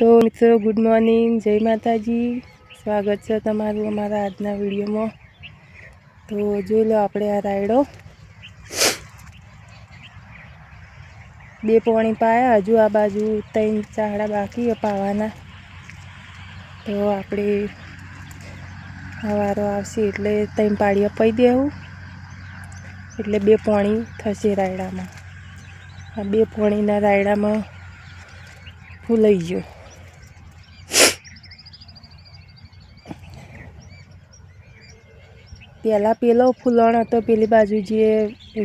તો મિત્રો good morning જય માતાજી. સ્વાગત છે તમારું અમારા આજના વિડીયોમાં. તો જોઈ લો આપણે આ રાયડો. બે પોણી પાયા, હજુ આ બાજુ ત્રણ ચાહડા બાકી પાવાના. તો આપણે વારો આવશે એટલે ત્રણ પાડી અપાઈ દેવું. એટલે બે પોણી થશે રાયડામાં. આ બે પોણીના રાયડામાં ફૂલાઈ ગયો. પહેલાં પેલો ફૂલણ હતો, પેલી બાજુ જે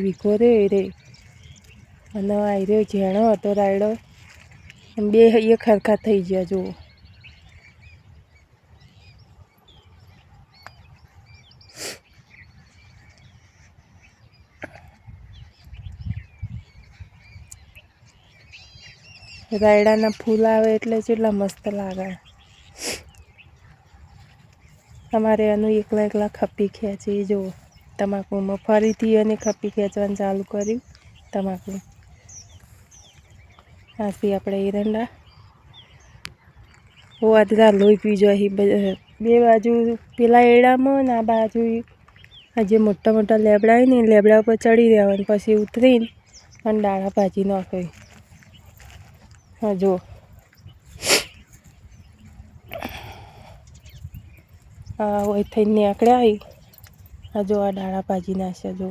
વીઘો રહ્યો એ રે, અને આયરો ઝેણો હતો, રાયડો. બે એ ખરખા થઈ ગયા, જુઓ. રાયડાના ફૂલ આવે એટલે કેટલા મસ્ત લાગે. તમારે એનું એકલા એકલા ખપ્પી ખેંચી જુઓ તમાકુમાં ફરીથી એને ખપ્પી ખેંચવાનું ચાલુ કર્યું, તમાકુ. આથી આપણે એરંડા. ઓ અધરા લોહી પી જાય બે બાજુ, પેલા એડામાં ને આ બાજુ આ જે મોટા મોટા લેબડા હોય ને લેબડા ઉપર ચડી રહેવાનું, પછી ઉતરીને અને ડાળા ભાજી નાખવી હા, જો. હોય થઈને નીકળ્યા આ જો આ ડાળા ભાજી નાખ્યા જો.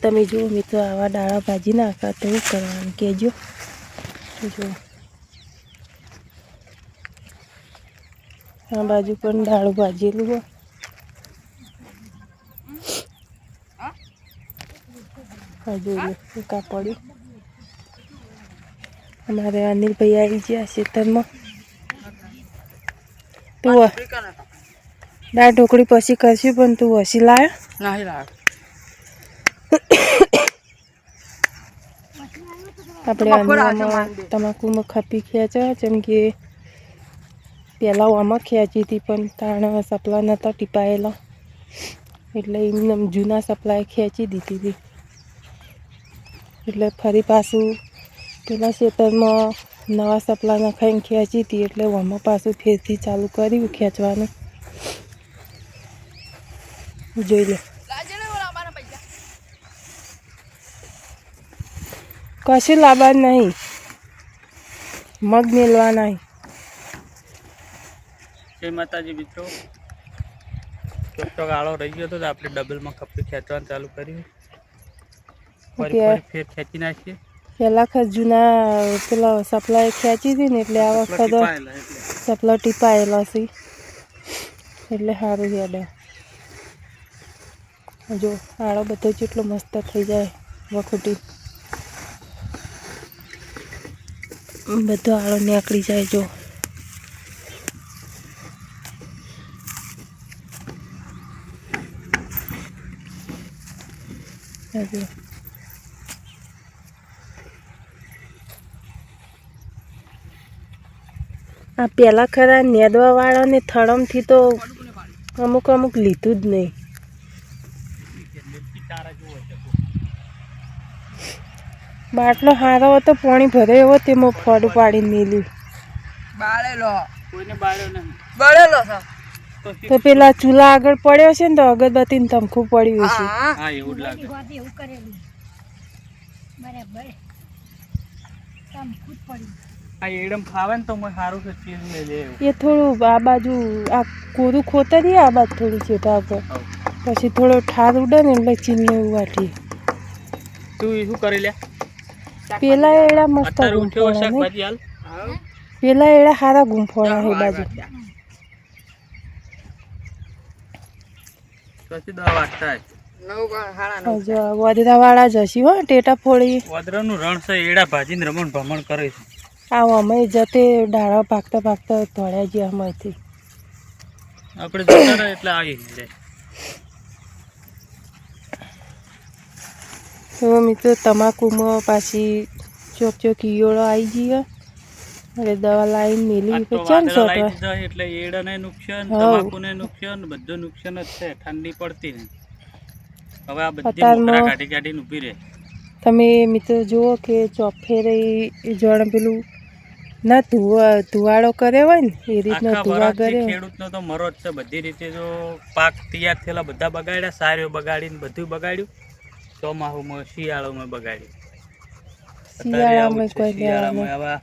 તમે જુઓ મિત્રો, આવા ડાળા ભાજી નાખા તો શું કરવાનું કહેજો. જો. આ બાજુ પણ ડાળું ભાજેલું હોય હા જોઈએ એકા પડ્યું અમારે અનિલભાઈ આવી ગયા ખેતરમાં. તું દાળ ઢોકળી પછી કરશું પણ તું હસી લાયો. નહીં આપણે અનિલમાં તમાકુમાં ખપી ખેંચ્યા જેમ કે પહેલાં આમાં ખેંચી હતી પણ તાણ સપલા નહોતા ટીપાયેલા. એટલે એમને જૂના સપ્લાય ખેંચી દીધી હતી. એટલે ફરી પાછું પેલા ખેતરમાં નવા સપલા નખાઈને ખેંચી હતી એટલે આમાં પાછું ફેરથી ચાલુ કર્યું ખેંચવાનું. જોઈ લે. કશું લાવવા નહીં. મગ મેળવા નહીં. જય માતાજી મિત્રો. ચોક આળો રહી ગયો હતો તો આપણે ડબલમાં કપડું ખેંચવાનું ચાલુ કર્યું. ફરી ફેર ખેંચી નાખીએ. પહેલાં વખત જૂના પેલા સપ્લાય ખેંચી હતી ને એટલે આ વખત એટલે. ટીપાયેલો છે. એટલે સારું યાદ જો આળો બધો જેટલો મસ્ત થઈ જાય વખૂટી બધો આળો નીકળી જાય જો. આ આ પહેલાં ખરા નેદવાવાળાને થળમથી તો અમુક અમુક લીધું જ નહીં. બાટલો હારો હતો પાણી ભરે એવો તેમાં ફળ પાડીને મેલ્યું. બાળેલો. કોઈને બાળ્યો નહીં. બળેલો તો. તો પેલા ચૂલા આગળ પડ્યો છે ને તો અગરબત્તી તમખું પડ્યું છે હા. એવું લાગે. આ એડમ ખાવે ને તો મને સારું છે ચીજ લઈ લે એ થોડું આ બાજુ આ કોરું ખોતરી આ બાજુ થોડી ચેટા આગળ પછી થોડો ઠાર ઉડે ને એટલે ચીલને એવું વાટી તું શું કરી લે? પેલા એડા મસ્ત હાલ? પેલા એડા હારા ગુંફોણા એ બાજુ. પછી દવા જો વધરા વાળા જશી હો ટેટા ફોડી વદરા નું રણ છે એડા ભાજીને રમણ ભમણ કરે છે. આવો અમે જતે ડાળા ભાગતા ભાગતા ધોળ્યા ગયા અમેથી આપણે જતા એટલે આવી જાય તો મિત્રો તમાકુમાં પાછી ચોક ચોક ઈયોળો આવી ગયો. એટલે દવા લાવીને મેલી પછી દીધા એટલે એડાને નુકસાન. તમાકુને નુકસાન બધું નુકસાન જ છે ઠંડી પડતી ને હવે આ બધી મોકરા કાઢી કાઢીને ઊભી રહે. તમે મિત્રો જુઓ કે ચોફેરે જણ પેલું ના ધુવા ધુવાળો કર્યો હોય ને એ રીતનો ધુવા કર્યો ખેડૂતનો તો મરો જ છે. બધી રીતે જો પાક તૈયાર થયેલા બધા બગાડ્યા સારીઓ બગાડીને બધું બગાડ્યું. ચોમાહુમાં શિયાળોમાં બગાડ્યું. શિયાળામાં કોઈ શિયાળામાં આવા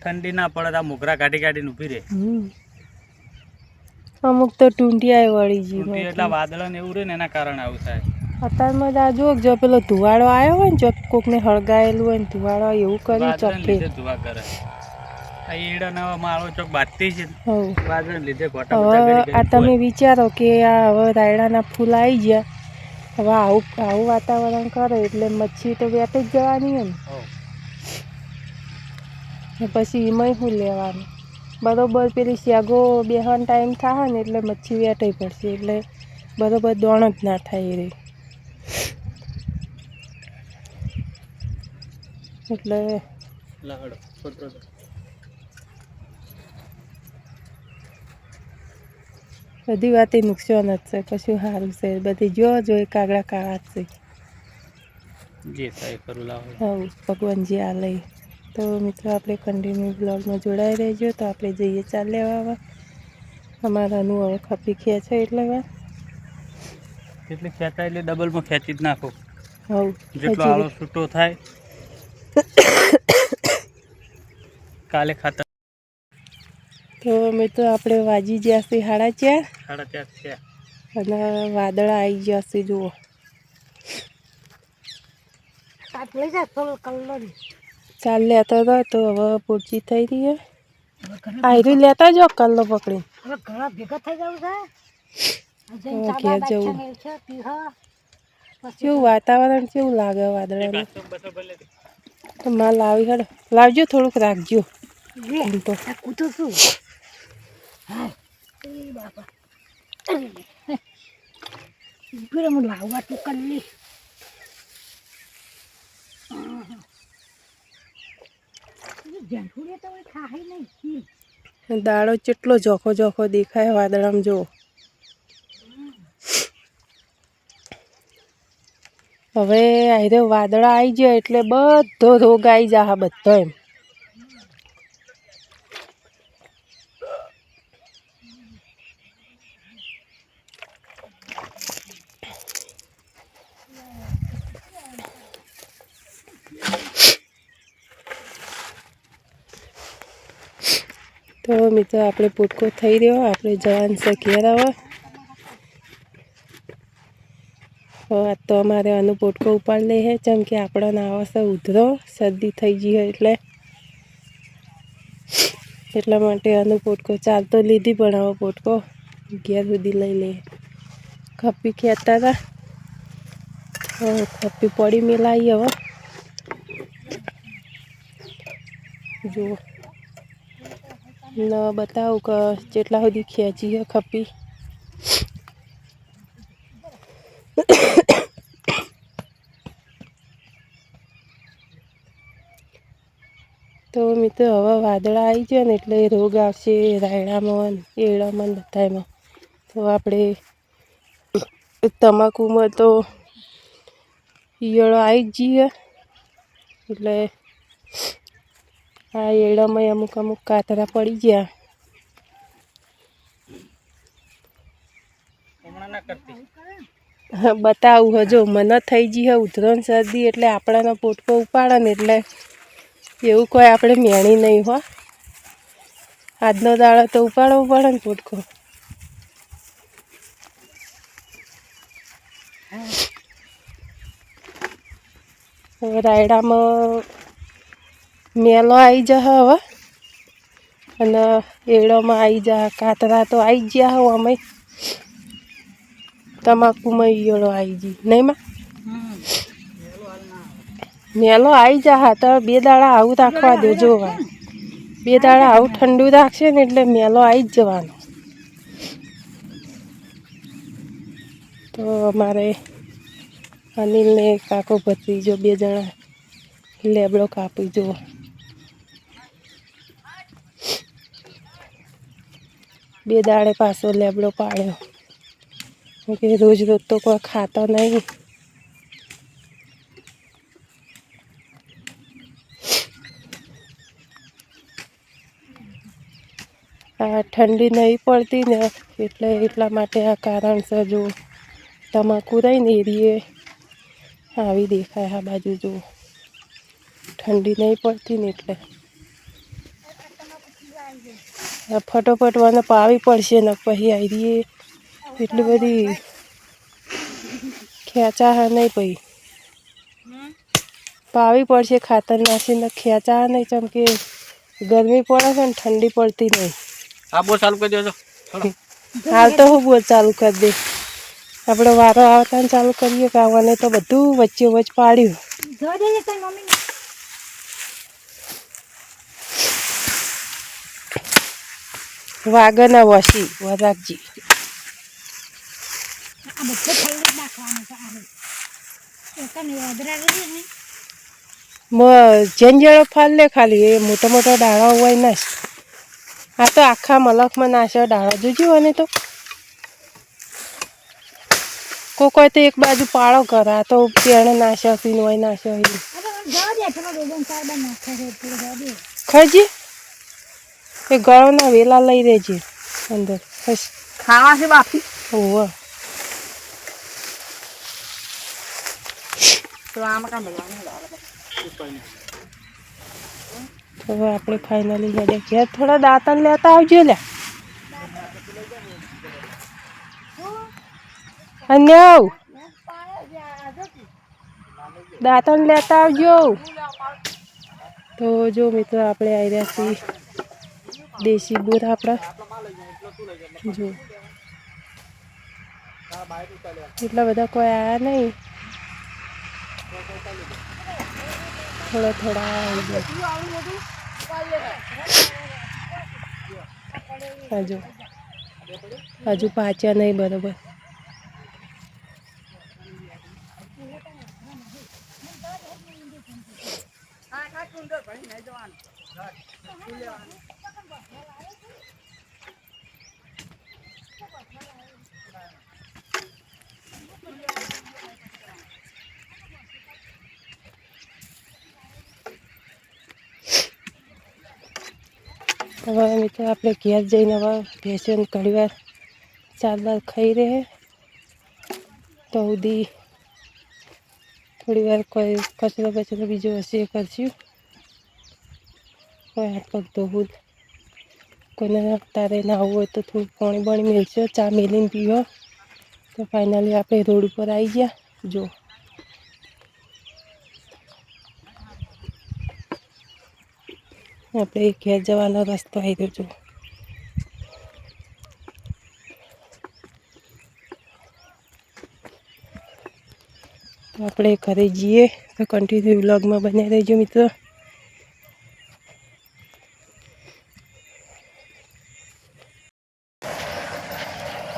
ઠંડી ના પડે તો મોગરા કાઢી કાઢીને ઊભી રહે. અમુક તો ટૂંટિયાએ વળી જી એટલા વાદળા ને એવું રહે ને એના કારણે આવું થાય. અત્યારમાં જ આ જો જો પેલો ધુવાળો આવ્યો હોય ને જો કોકને હળગાયેલું હોય ને ધુવાળો એવું કર્યું વાદળને ધુવા કરે. આ તમે વિચારો કે આ હવે રાયડાના ફૂલ આવી ગયા. હવે આવું આવું વાતાવરણ કરે એટલે મચ્છી તો વેટ જ જવાની ને પછી એમાંય શું લેવાનું? બરોબર પેલી શેગો બેહવાનો ટાઈમ થાય ને એટલે મચ્છી વેટાઈ પડશે એટલે બરોબર દોણ જ ના થાય એ રહી. એટલે લહડો છોટો તો. બધી વાતે નુકસાન જ છે કશું સારું છે બધી જો જો એ કાગડા કાળા જ છે. જે થાય કરું ભગવાનજી આ લઈ. તો મિત્રો આપણે કન્ટિન્યુ બ્લોગમાં જોડાઈ રહેજો. તો આપણે જઈએ ચાલ લેવા. હવે અમારાનું હવે ખપી ખેંચે એટલે હવે એટલે ખેંચાય એટલે ડબલમાં ખેંચી જ નાખો. હવ જેટલો આળો છૂટો થાય કાલે ખાતર તો આપણે વાજી ગયા છે સાડા ચાર સાડા ચાર અને વાદળા આવી ગયા છે જુઓ. ચાલ લેતા હતા તો હવે પૂરતી થઈ રહી છે આયરી લેતા જો કલ્લો પકડી ઘેર જવું કેવું વાતાવરણ કેવું લાગે વાદળાનું? બસો લાવજો લાવજો થોડુંક તો. માલ હડ લાવજો થોડુંક રાખજો એમ તો દાડો કેટલો જોખો જોખો દેખાય, વાદળામાં જો હવે આયરે વાદળા આવી જાય એટલે બધો રોગ આવી જા બધો એમ. તો મિત્રો, આપણે પોટકો થઈ રહ્યો. આપણે જવાનું છે ઘેર હવે તો અમારે આનો પોટકો ઉપાડી લઈએ જેમ કે આપણને આવે છે, ઉધરો. શરદી થઈ ગઈ હોય એટલે. એટલા માટે આનો પોટકો ચાલતો લીધી પણ આવો પોટકો ઘેર સુધી લઈ લઈએ. ખપ્પી ખેતા હતા. ખપ્પી પડી મેલાવી હવે. જુઓ. ન બતાવું કે જેટલા સુધી ખેંચી છે ખપી તો મિત્રો, હવે વાદળા આવી જાય ને એટલે રોગ આવશે રાયડામાં ને બધામાં તો આપણે તમાકુમાં તો ઈયળો આવી જ જઈએ એટલે આ એડામાં અમુક અમુક કાતરા પડી ગયા. બતાવું હજો મને થઈ ગઈ હે ઉધરણ શરદી એટલે આપણાનો પોટકો ઉપાડે ને એટલે એવું કોઈ આપણે મેણી નહીં હો. આજનો દાડો તો ઉપાડવો પડે ને પોટકો. રાયડામાં મેલો આવી જા હવે. અને એડોમાં આવી જા કાતરા તો આવી ગયા હો અમે. તમાકુમાં ઈયળો આવી ગઈ. નહીં માં? મેલો આવી જા હા તો બે દાડા આવું રાખવા દેજો જોવા બે દાડા આવું ઠંડુ રાખશે ને એટલે મેલો આવી જ જવાનો. તો અમારે અનિલને કાકો ભત્રીજો બે જણા લેબડો કાપી જુઓ. બે દાડે પાછો લેબડો પાડ્યો. કે રોજ રોજ તો કોઈ ખાતો નહીં. આ ઠંડી નહીં પડતી ને એટલે એટલા માટે આ કારણસર જો તમાકુ રહીને એરીએ આવી દેખાય આ બાજુ જો. ઠંડી નહીં પડતી ને એટલે. ફટોફટ મને પાવી પડશે ને પછી આવી એટલી બધી ખેંચા હા નહીં પછી પાવી પડશે ખાતર નાખીને ખેંચા નહીં ચમ કે ગરમી પડે છે ને ઠંડી પડતી નહીં. આ બોલ ચાલુ કરી દેજો. હાલ. તો હું બોલ ચાલુ કરી દે. આપણે વારો આવતા ચાલુ કરીએ કે આવવાને તો બધું વચ્ચે વચ્ચે પાડ્યું. વાગના વસી વરાગજી. ઝંઝેડો ફાલ લે ખાલી એ મોટા મોટા ડાળા હોય ના. આ તો આખા મલકમાં નાશે જોજી જોજો અને તો. કોઈ કોઈ તો એક બાજુ પાળો કરે આ તો પેણ નાશે પીન હોય નાશે ખજી એ ગળોના વેલા લઈ રહેજે અંદર. બસ. ખાવા છે બાપી હોવ. તો આમાં કામ મળવાનું હવે આપણે ફાઇનલી હેડે ઘેર થોડા દાંતણ લેતા આવજો લે અને આવ દાંતણ લેતા આવજો. તો જો મિત્રો આપણે આવી રહ્યા છીએ. દેશી બોર આપણા. જો. એટલા બધા કોઈ આવ્યા નહીં. થોડા થોડા આવી ગયા. હજુ. હજુ પાચ્યા નહીં બરોબર. હવે મિત્રો આપણે ઘેર જઈને હવે ભેંસોને ઘણી વાર ચાર બાર ખાઈ રહે તો સુધી થોડી વાર કોઈ કચરો બચરો બીજો હશે એ કરશું કોઈ હાથ પગ ધોવું કોઈને તારે નાહવું હોય તો થોડું પાણી બાણી મેળશો ચા મેલીને પીવો તો ફાઇનલી આપણે રોડ ઉપર આવી ગયા જો આપણે ઘેર જવાનો રસ્તો આવી ગયો છું આપણે ઘરે જઈએ તો કન્ટિન્યુ વ્લોગમાં બન્યા રહેજો મિત્રો.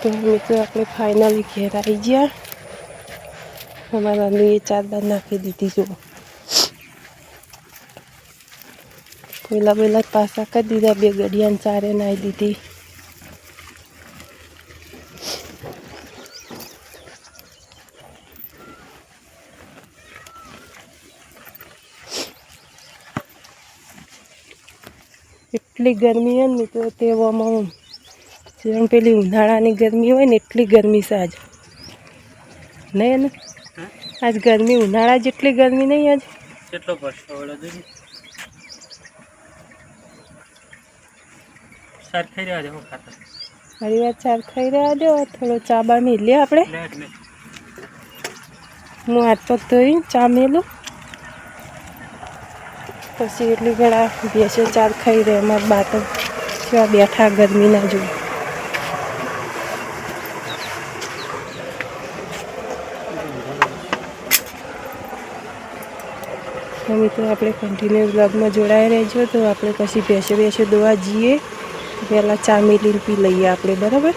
તો મિત્રો આપણે ફાઇનલી ઘેર આવી ગયા. અમારા બાર નાખી દીધી જો. પહેલાં પહેલાં પાસા કરી દીધા બે ગડિયાને ચારે નાખી દીધી એટલી ગરમી હોય ને તો તેવામાં જેમ પેલી ઉનાળાની ગરમી હોય ને એટલી ગરમી છે આજ. નહીં ને? આજ ગરમી ઉનાળા જેટલી ગરમી નહીં આજ. કેટલો પડશે જોજો ખાઈ રહ્યા છે હું ખાતા મારી વાત ચાર ખાઈ રહ્યા જો થોડો ચા બા મેલીએ આપણે. હું હાથ પગ ધોઈ ચા મેલું. પછી એટલી ઘણા બેસે ચાર ખાઈ રહે મારા બા તો કેવા બેઠા ગરમીના જો તો મિત્રો આપણે કન્ટિન્યુ બ્લોગમાં જોડાઈ રહેજો. તો આપણે પછી બેસે બેસે દોવા જઈએ. પહેલાં ચા મેલીને પી લઈએ આપણે બરાબર?